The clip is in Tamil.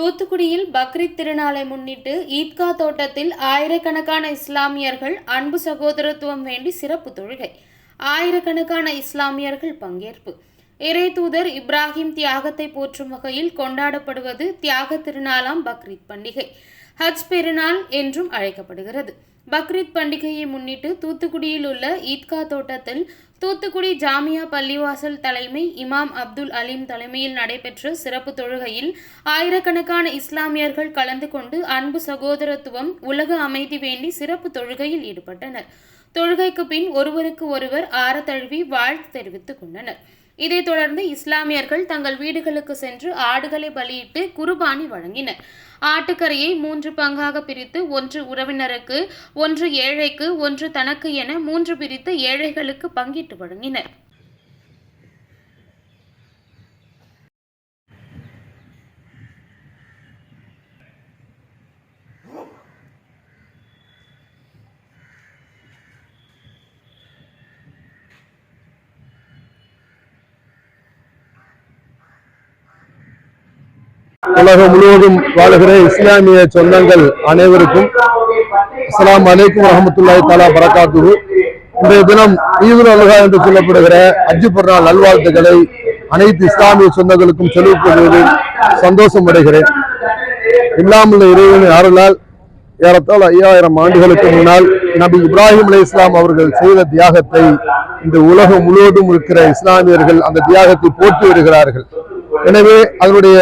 தூத்துக்குடியில் பக்ரீத் திருநாளை முன்னிட்டு ஈத்கா தோட்டத்தில் ஆயிரக்கணக்கான இஸ்லாமியர்கள் அன்பு சகோதரத்துவம் வேண்டி சிறப்பு தொழுகை. ஆயிரக்கணக்கான இஸ்லாமியர்கள் பங்கேற்பு. இறை தூதர் இப்ராஹிம் தியாகத்தை போற்றும் வகையில் கொண்டாடப்படுவது தியாக திருநாளாம் பக்ரீத் பண்டிகை. ஹஜ் பெருநாள் என்றும் அழைக்கப்படுகிறது. பக்ரீத் பண்டிகையை முன்னிட்டு தூத்துக்குடியில் உள்ள ஈத்கா தோட்டத்தில் தூத்துக்குடி ஜாமியா பள்ளிவாசல் தலைமை இமாம் அப்துல் அலீம் தலைமையில் நடைபெற்ற சிறப்பு தொழுகையில் ஆயிரக்கணக்கான இஸ்லாமியர்கள் கலந்து கொண்டு அன்பு சகோதரத்துவம் உலக அமைதி வேண்டி சிறப்பு தொழுகையில் ஈடுபட்டனர். தொழுகைக்கு பின் ஒருவருக்கு ஒருவர் ஆற தழுவி வாழ்த்து தெரிவித்துக் கொண்டனர். இதைத் தொடர்ந்து இஸ்லாமியர்கள் தங்கள் வீடுகளுக்கு சென்று ஆடுகளை பலியிட்டு குர்பானி வழங்கினர். ஆட்டுக்கறியை மூன்று பங்காக பிரித்து ஒன்று உறவினருக்கு ஒன்று ஏழைக்கு ஒன்று தனக்கு என மூன்று பிரித்து ஏழைகளுக்கு பங்கிட்டு வழங்கினர். உலகம் முழுவதும் வாழ்கிற இஸ்லாமிய சொந்தங்கள் அனைவருக்கும் அஸ்லாம் அலைக்கும் வரஹ்மத்துல்லாஹி தாலா பரகாத்துரு இன்றைய தினம் ஈதுல் அல்ஹா என்று சொல்லப்படுகிற அஜி பெருநாள் நல்வாழ்த்துக்களை அனைத்து இஸ்லாமிய சொந்தங்களுக்கும் செலுத்துவதில் சந்தோஷம் அடைகிறேன். இல்லாமல் இறைவனின் யாருலால் ஏறத்தால் ஐயாயிரம் ஆண்டுகளுக்கு முன்னால் நபி இப்ராஹிம் அலி இஸ்லாம் அவர்கள் செய்த தியாகத்தை இந்த உலகம் முழுவதும் இருக்கிற இஸ்லாமியர்கள் அந்த தியாகத்தை போற்றி வருகிறார்கள். எனவே அதனுடைய